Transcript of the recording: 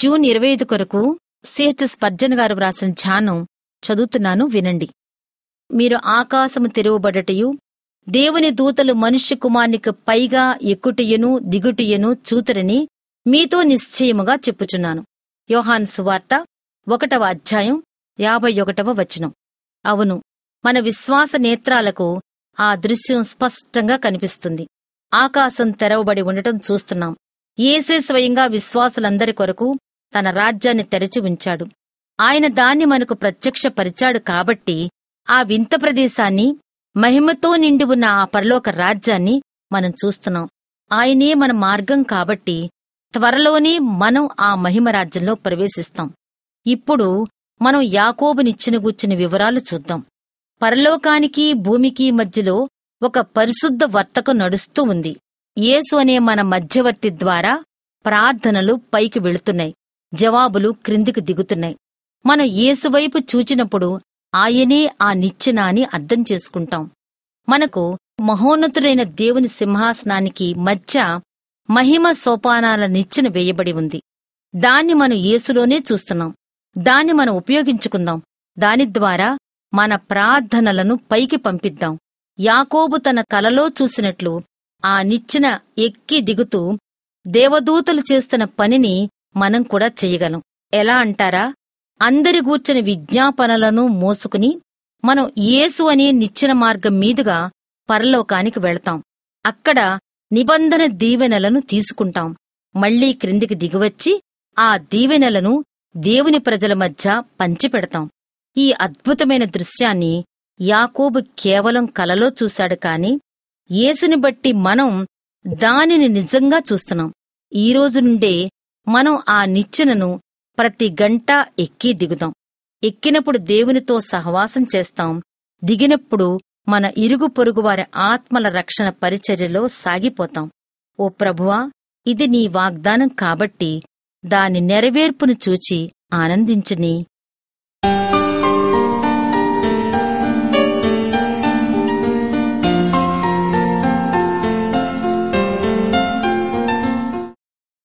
June ఇరవై ఐదు కొరకు సిహెచ్ఎస్ పర్జన్ గారు వ్రాసిన ధ్యానం చదువుతున్నాను వినండి. మీరు ఆకాశము తెరువబడటయు దేవుని దూతలు మనుష్య కుమార్నికి పైగా ఎక్కుటియను దిగుటియను చూతురని మీతో నిశ్చయముగా చెప్పుచున్నాను. యోహాన్ సువార్త ఒకటవ అధ్యాయం యాభై ఒకటవ వచనం. అవును మన విశ్వాస నేత్రాలకు ఆ దృశ్యం స్పష్టంగా కనిపిస్తుంది. ఆకాశం తెరవబడి ఉండటం చూస్తున్నాం. ఏసే స్వయంగా విశ్వాసులందరి కొరకు తన రాజ్యాన్ని తెరచి ఉంచాడు. ఆయన దాన్ని మనకు ప్రత్యక్షపరిచాడు కాబట్టి ఆ వింత ప్రదేశాన్ని మహిమతో నిండి ఉన్న ఆ పరలోక రాజ్యాన్ని మనం చూస్తున్నాం. ఆయనే మన మార్గం కాబట్టి త్వరలోనే మనం ఆ మహిమ రాజ్యంలో ప్రవేశిస్తాం. ఇప్పుడు మనం యాకోబునిచ్చిన గుచ్చిన వివరాలు చూద్దాం. పరలోకానికి భూమికి మధ్యలో ఒక పరిశుద్ధ వర్తకు నడుస్తూ ఉంది. యేసు అనే మన మధ్యవర్తి ద్వారా ప్రార్థనలు పైకి వెళుతున్నాయి. జవాబులు క్రిందికి దిగుతున్నాయి. మనం ఏసువైపు చూచినప్పుడు ఆయనే ఆ నిచ్చెన అని అర్థం చేసుకుంటాం. మనకు మహోన్నతుడైన దేవుని సింహాసనానికి మధ్య మహిమ సోపానాల నిచ్చెన వేయబడి ఉంది. దాన్ని మనం యేసులోనే చూస్తున్నాం. దాన్ని మనం ఉపయోగించుకుందాం. దాని ద్వారా మన ప్రార్థనలను పైకి పంపిద్దాం. యాకోబు తన కలలో చూసినట్లు ఆ నిచ్చెన ఎక్కి దిగుతూ దేవదూతలు చేస్తున్న పనిని మనం కూడా చెయ్యగలం ఎలా అంటారా? అందరి గూర్చని విజ్ఞాపనలను మోసుకుని మనం యేసు అనే నిచ్చిన మార్గం మీదుగా పరలోకానికి వెళతాం. అక్కడ నిబంధన దీవెనలను తీసుకుంటాం. మళ్ళీ క్రిందికి దిగివచ్చి ఆ దీవెనలను దేవుని ప్రజల మధ్య పంచిపెడతాం. ఈ అద్భుతమైన దృశ్యాన్ని యాకోబు కేవలం కలలో చూశాడు కాని యేసుని బట్టి మనం దానిని నిజంగా చూస్తున్నాం. ఈ రోజు నుండే మనం ఆ నిచ్చెనను ప్రతి గంట ఎక్కి దిగుదాం ఎక్కినప్పుడు దేవునితో సహవాసం చేస్తాం. దిగినప్పుడు మన ఇరుగు పొరుగు వారి ఆత్మల రక్షణ పరిచర్యలో సాగిపోతాం. ఓ ప్రభువా ఇది నీ వాగ్దానం కాబట్టి దాని నెరవేర్పును చూచి ఆనందించని